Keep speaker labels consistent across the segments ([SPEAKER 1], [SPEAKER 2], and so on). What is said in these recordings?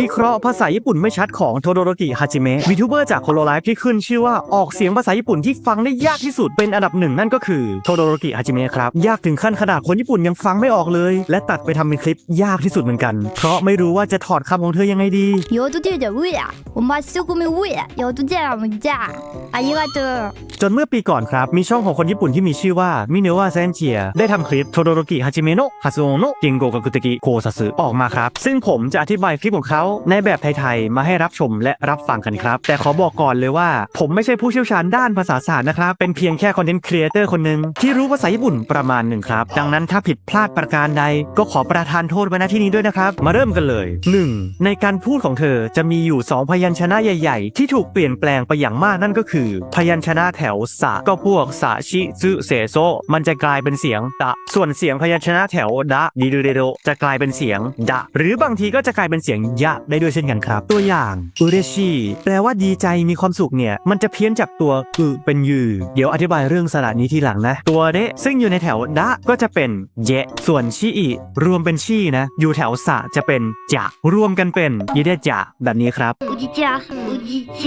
[SPEAKER 1] วิเคราะห์ภาษาญี่ปุ่นไม่ชัดของโทโดโรกิฮาจิเมะวีทูเบอร์จากโคโลไลฟ์ที่ขึ้นชื่อว่าออกเสียงภาษาญี่ปุ่นที่ฟังได้ยากที่สุดเป็นอันดับหนึ่งนั่นก็คือโทโดโรกิฮาจิเมะครับยากถึงขั้นขนาดคนญี่ปุ่นยังฟังไม่ออกเลย และตัดไปทำเป็นคลิปยากที่สุดเหมือนกัน เพราะไม่รู้ว่าจะถอดคำของเธอยังไงดี
[SPEAKER 2] ยอดเดียววุ้ยอะผมมาซื้อกูไม่วุ้ยอะยอดเดียวมัน
[SPEAKER 1] จ้าอายุเธอจนเมื่อปีก่อนครับ มีช่องของคนญี่ปุ่นที่มีชื่อว่ามิเนวะเซนเจียได้ทำคลิปโทโดโรกิฮาจิเมโนฮาซุโนะเกงโกกักุตกิโคซัสึออกมาครับซึ่งผมจะอธิบายคลิปของเขาในแบบไทยๆมาให้รับชมและรับฟังกันครับ แต่ขอบอกก่อนเลยว่า ผมไม่ใช่ผู้เชี่ยวชาญด้านภาษาศาสตร์นะครับ เป็นเพียงแค่คอนเทนต์ครีเอเตอร์คนหนึ่งที่รู้ภาษาญี่ปุ่นประมาณหนึ่งครับ ดังนั้นถ้าผิดพลาดประการใด ก็ขอประทานโทษไว้ณที่นี้ด้วยนะครับ มาเริ่มกันเลย 1. ในการพูดของเธอจะมีอยู่ 2 พยัญชนะใหญ่ ๆ ที่ถูกเปลี่ยนแปลงไปอย่างมากนั่นก็คือ พยัญชนะแถวสะก็พวกสะชิซึเสโซมันจะกลายเป็นเสียงตะ ส่วนเสียงพยัญชนะแถวดะดิดูเดโดจะกลายเป็นเสียงดะ หรือบางทีก็จะกลายเป็นเสียงยะได้ด้วยเช่นกันครับ ตัวอย่างอุเรชีแปลว่าดีใจมีความสุขเนี่ย มันจะเพี้ยนจากตัวคือเป็นยืเดี๋ยวอธิบายเรื่องสระนี้ทีหลังนะ ตัวเดซึ่งอยู่ในแถวดะก็จะเป็นเยะส่วนชีอิรวมเป็นชีนะ อยู่แถวสะจะเป็นจะรวมกันเป็นยีเดจะแบบนี้ครับ
[SPEAKER 2] อุจิจาอุจิจ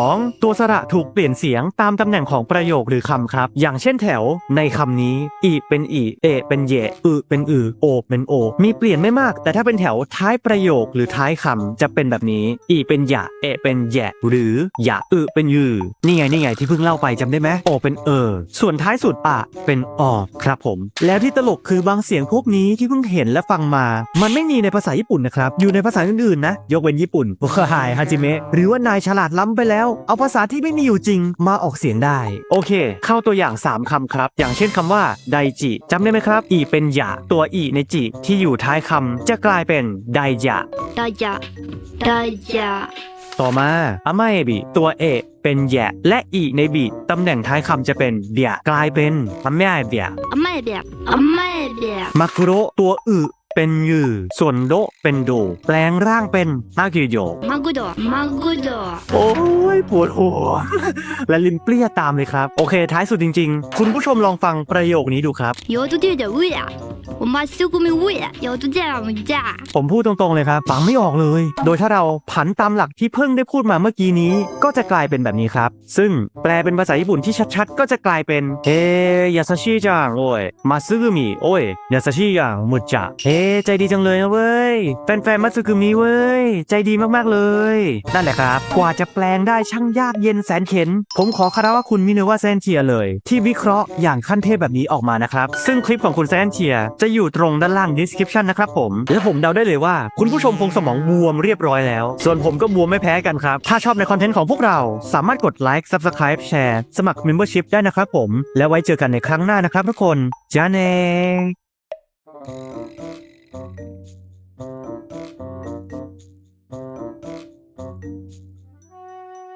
[SPEAKER 2] อ
[SPEAKER 1] งตัวสระถูกเปลี่ยนเสียงตามตำแหน่งของประโยคหรือคำครับ อย่างเช่นแถวในคำนี้อีเป็นอีเอเป็นเยะอือเป็นอือโอเป็นโอ มีเปลี่ยนไม่มาก แต่ถ้าเป็นแถวท้ายประโยคหรือท้ายคำจะเป็นแบบนี้ อีเป็นหยะเอเป็นแยะ หรือหยะอึเป็นยือนี่ไงนี่ไงที่เพิ่งเล่าไปจำได้ไหมโอเป็นเออ ส่วนท้ายสุดอะเป็นออครับผม แล้วที่ตลกคือบางเสียงพวกนี้ที่เพิ่งเห็นและฟังมา มันไม่มีในภาษาญี่ปุ่นนะครับ อยู่ในภาษาอื่นๆนะ ยกเว้นญี่ปุ่นโอ้ยฮาจิเมะหรือว่านายฉลาดล้ำไปแล้ว เอาภาษาที่ไม่มีอยู่จริงมาออกเสียงได้ โอเค เข้าตัวอย่าง 3คำครับ อย่างเช่นคำว่าไดจิจำได้ไหมครับ อีเป็นหยาตัวอีในจิที่อยู่ท้ายคำจะกลายเป็นไดยะ
[SPEAKER 2] ดายะดายะ
[SPEAKER 1] ต่อมาอามาเอบิตัวเอเป็นแยะ และอีในบีตำแหน่งท้ายคำจะเป็นเดียกลายเป็นอามาเอเบีย
[SPEAKER 2] อามาเอเบียอา
[SPEAKER 1] มาเอเบียมาคุโรตัวอึเป็นยือส่วนโดเป็นโด แปลงร่างเป็นมากิโย
[SPEAKER 2] มากุโดมากุ
[SPEAKER 1] โดโอ้ยปวดหัว และลิ้นเปรี้ยตามเลยครับ โอเค ท้ายสุดจริง ๆ คุณผู้ชมลองฟังประโยคนี้ดูครับ
[SPEAKER 2] โยตุเดียวเงอะ すぐみウやヨードテルもじゃ
[SPEAKER 1] ผมพูดตรงๆเลยครับ ฟังไม่ออกเลย โดยถ้าเราผันตามหลักที่เพิ่งได้พูดมาเมื่อกี้นี้ ก็จะกลายเป็นแบบนี้ครับ ซึ่งแปลเป็นภาษาญี่ปุ่นที่ชัดๆ ก็จะกลายเป็นเฮ้ยาซาชิจังโอ้ยมาซึกุมิโอ้ยยาซาชิจังมุจจะเฮ้ใจดีจังเลยนะเว้ยแฟนๆมาซึกุมิเว้ย ใจดีมากๆเลย นั่นแหละครับ กว่าจะแปลงได้ช่างยากเย็นแสนเข็น ผมขอคารวะคุณมิเนวาเซนเทียเลย ที่วิเคราะห์อย่างขั้นเทพแบบนี้ออกมานะครับ ซึ่งคลิปของคุณเซนเทียจะ อยู่ตรงด้านล่าง description นะครับผม และผมเดาได้เลยว่า คุณผู้ชมคงสมองบวมเรียบร้อยแล้ว ส่วนผมก็บวมไม่แพ้กันครับ ถ้าชอบในคอนเทนต์ของพวกเรา สามารถกดไลค์ subscribe แชร์ สมัคร membership ได้นะครับผม แล้วไว้เจอกันในครั้งหน้านะครับทุกคนจ้าเน